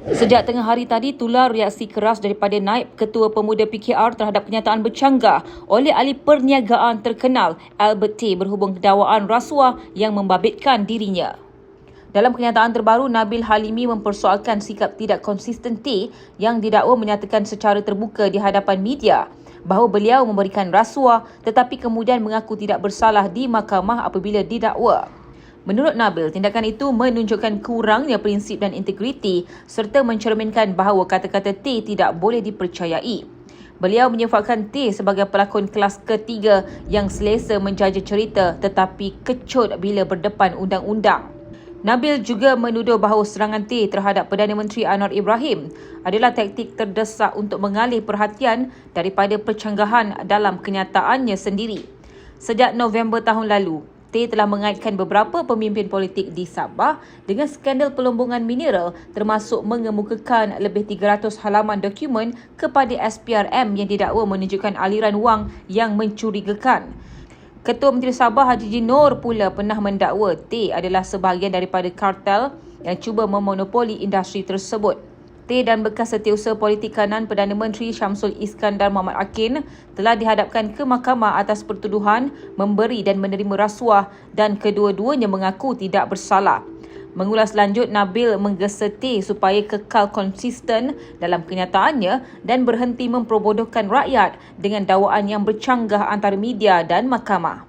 Sejak tengah hari tadi, tular reaksi keras daripada naib Ketua Pemuda PKR terhadap kenyataan bercanggah oleh ahli perniagaan terkenal Albert T berhubung dakwaan rasuah yang membabitkan dirinya. Dalam kenyataan terbaru, Nabil Halimi mempersoalkan sikap tidak konsisten T yang didakwa menyatakan secara terbuka di hadapan media bahawa beliau memberikan rasuah tetapi kemudian mengaku tidak bersalah di mahkamah apabila didakwa. Menurut Nabil, tindakan itu menunjukkan kurangnya prinsip dan integriti serta mencerminkan bahawa kata-kata T tidak boleh dipercayai. Beliau menyefatkan T sebagai pelakon kelas ketiga yang selesa menjaja cerita tetapi kecut bila berdepan undang-undang. Nabil juga menuduh bahawa serangan T terhadap Perdana Menteri Anwar Ibrahim adalah taktik terdesak untuk mengalih perhatian daripada percanggahan dalam kenyataannya sendiri. Sejak November tahun lalu, T telah mengaitkan beberapa pemimpin politik di Sabah dengan skandal pelombongan mineral termasuk mengemukakan lebih 300 halaman dokumen kepada SPRM yang didakwa menunjukkan aliran wang yang mencurigakan. Ketua Menteri Sabah Haji Jinor pula pernah mendakwa T adalah sebahagian daripada kartel yang cuba memonopoli industri tersebut. T dan bekas setiausaha politik kanan Perdana Menteri Syamsul Iskandar Muhammad Akin telah dihadapkan ke mahkamah atas pertuduhan memberi dan menerima rasuah dan kedua-duanya mengaku tidak bersalah. Mengulas lanjut, Nabil menggesa T supaya kekal konsisten dalam kenyataannya dan berhenti memperbodohkan rakyat dengan dakwaan yang bercanggah antara media dan mahkamah.